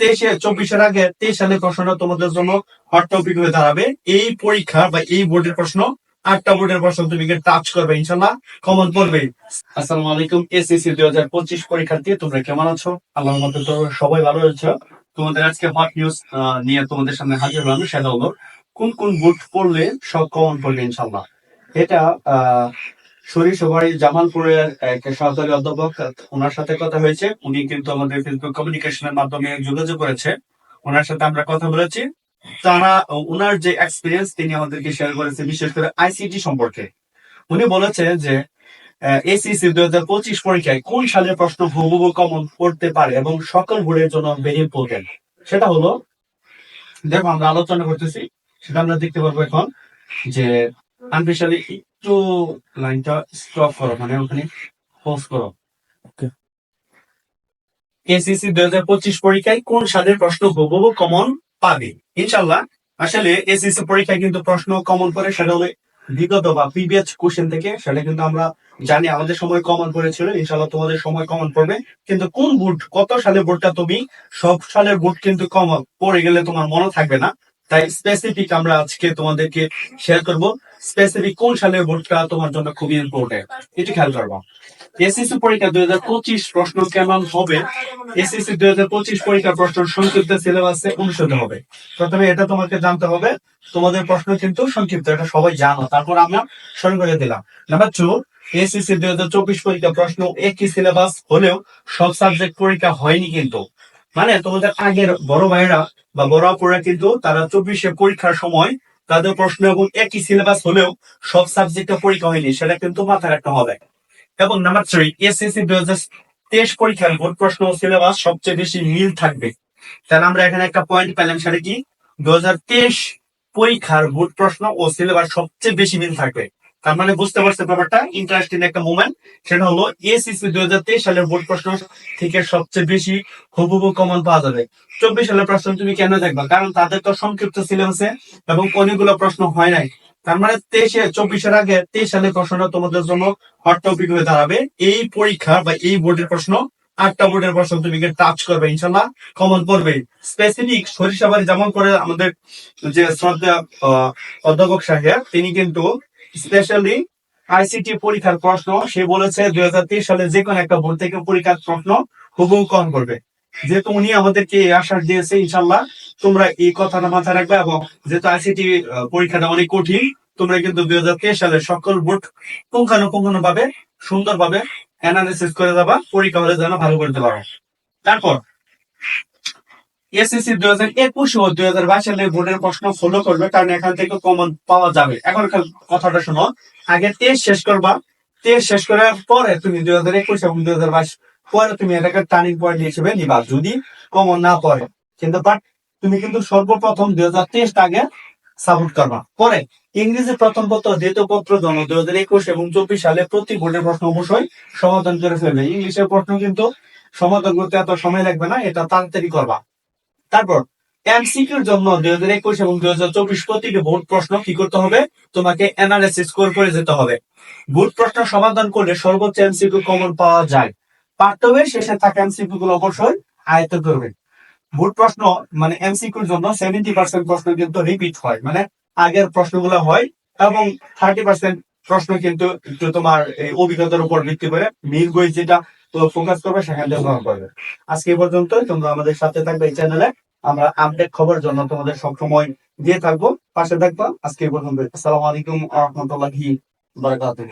তেইশে, চব্বিশের আগে তেইশ সালের প্রশ্নটা তোমাদের জন্য হট টপিক হয়ে দাঁড়াবে। এই পরীক্ষা বা এই বোর্ডের প্রশ্ন, আটটা বোর্ডের প্রশ্ন তুমি টাচ করবে ইনশাল্লাহ কমন পড়বে আসসালামু আলাইকুম এসএসসি দুই হাজার পঁচিশ পরীক্ষার্থী, তোমরা কেমন আছো? আল্লাহর মধ্যে তো সবাই ভালো রয়েছে। তোমাদের আজকে হট নিউজ নিয়ে তোমাদের সামনে হাজির হলাম, সেটা হলো কোন কোন বোর্ড পড়লে সব কমন পড়বে ইনশাল্লাহ এটা, আহ সরিষবাড়ি জামালপুরের এক সহকারী অধ্যাপক ওনার সাথে কথা হয়েছে। উনি কিন্তু আমাদের ফেসবুক কমিউনিকেশনের মাধ্যমে যোগাযোগ করেছে। ওনার সাথে আমরা কথা বলেছি। তারা ওনার যে এক্সপিরিয়েন্স তিনি আমাদেরকে শেয়ার করেছে, বিশেষ করে আইসিটি সম্পর্কে। উনি বলেছে যে এসিসি দুই হাজার পঁচিশ পরীক্ষায় কোন সালের প্রশ্ন হুবহু কমন পড়তে পারে এবং সকল বোর্ডের জন্য ভেরি ইম্পর্টেন্ট সেটা হলো, দেখো আমরা আলোচনা করতেছি, সেটা আমরা দেখতে পারব এখন যে আনফিশিয়ালি একটু লাইনটা স্টপ করো মানে ওখানে পোজ করো। এসিসি দুই হাজার পঁচিশ পরীক্ষায় কোন সালের প্রশ্ন হুবহু কমন পাবে? ইনশাল্লাহ আসলে এসিসি পরীক্ষায় কিন্তু প্রশ্ন কমন করে সেটা হলো বিগত বা প্রিভিয়াস কোশ্চেন থেকে সেটা কিন্তু আমরা জানি আমাদের সময় কমন পড়েছিল ইনশাল্লাহ তোমাদের সময় কমন পড়বে। কিন্তু কোন বুট কত সালের বুটটা তুমি সব সালের বুট কিন্তু কম পড়ে গেলে তোমার মনে থাকবে না। তাই স্পেসিফিক আমরা আজকে তোমাদেরকে শেয়ার করব। স্পেসিফিক কোন সালের বোর্ডটা তোমার জন্য খুবই ইম্পর্টেন্ট এটি খেয়াল করব। এসএসসি পরীক্ষা দুই হাজার পঁচিশ প্রশ্ন কেমন হবে? এসএসসি দুই হাজার পঁচিশ পরীক্ষার প্রশ্ন সংক্ষিপ্ত সিলেবাসে অনুষ্ঠিত হবে। প্রথমে এটা তোমাকে জানতে হবে। তোমাদের প্রশ্ন কিন্তু সংক্ষিপ্ত, এটা সবাই জানো। তারপর আমরা শুরু করে দিলাম। নাম্বার টু এসএসসি দুই হাজার চব্বিশ পরীক্ষা প্রশ্ন একই সিলেবাস হলেও সব সাবজেক্ট পরীক্ষা হয়নি কিন্তু। মানে তোমাদের আগের বড় ভাইরা বা বড় আপুরা কিন্তু তারা চব্বিশে পরীক্ষার সময় তাদের প্রশ্ন এবং একই সিলেবাস হলেও সব সাবজেক্টে পরীক্ষা হয়নি, সেটা কিন্তু মাথায় রাখতে হবে। এবং নাম্বার থ্রি এসএসসি দুই হাজার তেইশ পরীক্ষার বোর্ড প্রশ্ন ও সিলেবাস সবচেয়ে বেশি মিল থাকবে। তাহলে আমরা এখানে একটা পয়েন্ট পেলাম, সেটা কি? দু হাজার তেইশ পরীক্ষার বোর্ড প্রশ্ন ও সিলেবাস সবচেয়ে বেশি মিল থাকবে। তার মানে বুঝতে পারছে ব্যাপারটা? ইন্টারেস্টিং একটা মুভমেন্ট সেটা হলো এসিসি দুই হাজার তেইশ সালের বোর্ড প্রশ্ন থেকে সবচেয়ে বেশি হুবহু কমন পাওয়া যাবে। চব্বিশ সালের প্রশ্ন তুমি কেন দেখবা? কারণ তাদের তো সংক্ষিপ্ত সিলেবাসে এবং অনেকগুলো প্রশ্ন হয় নাই। তার মানে তেইশে, চব্বিশের আগে তেইশ সালের প্রশ্নটা তোমাদের জন্য হট টপিক হয়ে দাঁড়াবে। এই পরীক্ষা বা এই বোর্ডের প্রশ্ন, আটটা বোর্ডের প্রশ্ন তুমি টাচ করবে ইনশাল্লাহ কমন পড়বে। স্পেসিফিক সরিষাবাড়ি যেমন করে আমাদের যে শ্রদ্ধা অধ্যাপক সাহেব, তিনি কিন্তু স্পেশালি আইসিটি পরীক্ষার প্রশ্ন, সে বলেছে দুই হাজার তেইশ সালে যে কোনো একটা বোর্ড থেকে পরীক্ষার প্রশ্ন হুবহু কমন করবে। যেহেতু উনি আমাদেরকে এই আশ্বাস দিয়েছে ইনশাল্লাহ তোমরা এই কথাটা মাথায় রাখবে এবং যেহেতু আইসিটি পরীক্ষাটা অনেক কঠিন, তোমরা কিন্তু দুই হাজার তেইশ সালের সকল বোর্ড পুঙ্খানুপুঙ্খানু ভাবে সুন্দরভাবে অ্যানালিসিস করে যাবা, পরীক্ষা হলে যেন ভালো করতে পারো। তারপর এসএসসি দুই হাজার একুশ ও দুই হাজার বাইশ সালে বোর্ডের প্রশ্ন ফলো করবে, কারণ এখান থেকে কমন পাওয়া যাবে। এখন কথাটা শোনো, আগে টেস্ট শেষ করবা। টেস্ট শেষ করার পরে তুমি দুই হাজার একুশ এবং দুই হাজার বাইশ, পরে তুমি এটাকে টার্নিং পয়েন্ট হিসেবে নিবা, যদি কমন না পড়ে। কিন্তু বাট তুমি কিন্তু সর্বপ্রথম দুই হাজার তেইশ আগে সাপোর্ট করবা। পরে ইংরেজি প্রথম পত্র, দ্বিতীয় পত্র জন্য দুই হাজার একুশ এবং চব্বিশ সালে প্রতি বোর্ডের প্রশ্ন অবশ্যই সমাধান করে ফেলবে। ইংলিশের প্রশ্ন কিন্তু সমাধান করতে এত সময় লাগবে না, এটা তাড়াতাড়ি করবা। তারপর এমসিকিউর জন্য দুই হাজার একুশ এবং দুই হাজার চব্বিশ প্রতিটি বোর্ড প্রশ্ন কি করতে হবে? তোমাকে অ্যানালাইসিস স্কোর করে যেতে হবে। বোর্ড প্রশ্ন সমাধান করলে সর্বোচ্চ এমসিকিউ কমন পাওয়া যায়। পাঠ্যবের শেষে থাকা এমসিকিউ গুলো অবশ্যই আয়ত্ত করবে। বোর্ড প্রশ্ন মানে এমসিকিউর জন্য সেভেন্টি পার্সেন্ট প্রশ্ন কিন্তু রিপিট হয়। মানে আগের প্রশ্নগুলো হয় এবং থার্টি পার্সেন্ট প্রশ্ন কিন্তু একটু তোমার অভিজ্ঞতার উপর ভিত্তি করে মিল বই যেটা ফোকাস করবে, সেখান থেকে গ্রহণ করবে। আজকে এই পর্যন্ত তোমরা আমাদের সাথে থাকবে এই চ্যানেলে আমরা আপডেট খবর জন্য তোমাদের সবসময় দিয়ে থাকব, পাশে থাকব। আজকে এই পর্যন্ত আসসালামু আলাইকুম রহমতুল্লাহি বারাকাতুহু।